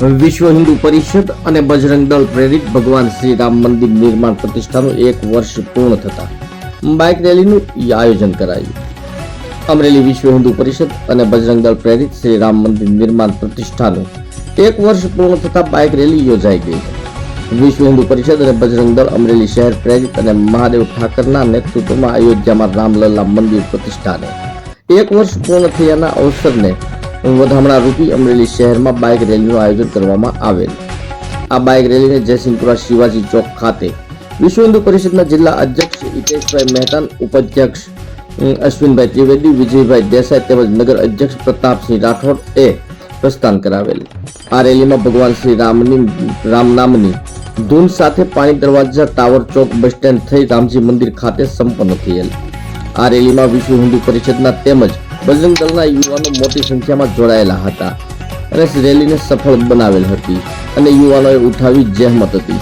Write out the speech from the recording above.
વિશ્વ હિન્દુ પરિષદ અને બજરંગ દળ પ્રેરિત ભગવાન શ્રી રામ મંદિર નિર્માણ પ્રતિષ્ઠાનું એક વર્ષ પૂર્ણ થતા બાઇક રેલીનું આયોજન કરાયું. અમરેલી વિશ્વ હિન્દુ પરિષદ અને બજરંગ દળ પ્રેરિત શ્રી રામ મંદિર નિર્માણ પ્રતિષ્ઠાનું એક વર્ષ પૂર્ણ થતા બાઇક રેલી યોજાઈ ગઈ. વિશ્વ હિન્દુ પરિષદ અને બજરંગ દળ અમરેલી શહેર પ્રેરિત અને મહાદેવ ઠાકરના નેતૃત્વમાં અયોધ્યામાં રામલલ્લા મંદિર પ્રતિષ્ઠાને એક વર્ષ પૂર્ણ થયાના અવસરને વધામણા રૂપી અમરેલી શહેરમાં બાઇક રેલીનું આયોજન કરવામાં આવેલ. આ બાઇક રેલીને જયસિંહપુરા શિવાજી ચોક ખાતે વિશ્વ હિન્દુ પરિષદના જિલ્લા અધ્યક્ષ હિતેશભાઈ મહેતાન, ઉપાધ્યક્ષ અશ્વિનભાઈ ત્રિવેદી, વિજયભાઈ દેસાઈ તેમજ નગર અધ્યક્ષ પ્રતાપસિંહ રાઠોડ એ પ્રસ્થાન કરાવેલ. આ રેલીમાં ભગવાન શ્રી રામની, રામ નામની ધૂન સાથે પાણી દરવાજા, ટાવર ચોક, બસ સ્ટેન્ડ થઈ રામજી મંદિર ખાતે સંપન્ન થયેલ. આ રેલીમાં વિશ્વ હિન્દુ પરિષદના તેમજ બજરંગ દળના યુવાનો મોટી સંખ્યામાં જોડાયેલા હતા. અને રેલીને સફળ બનાવેલ હતી અને યુવાનોએ ઉઠાવી જહેમત હતી.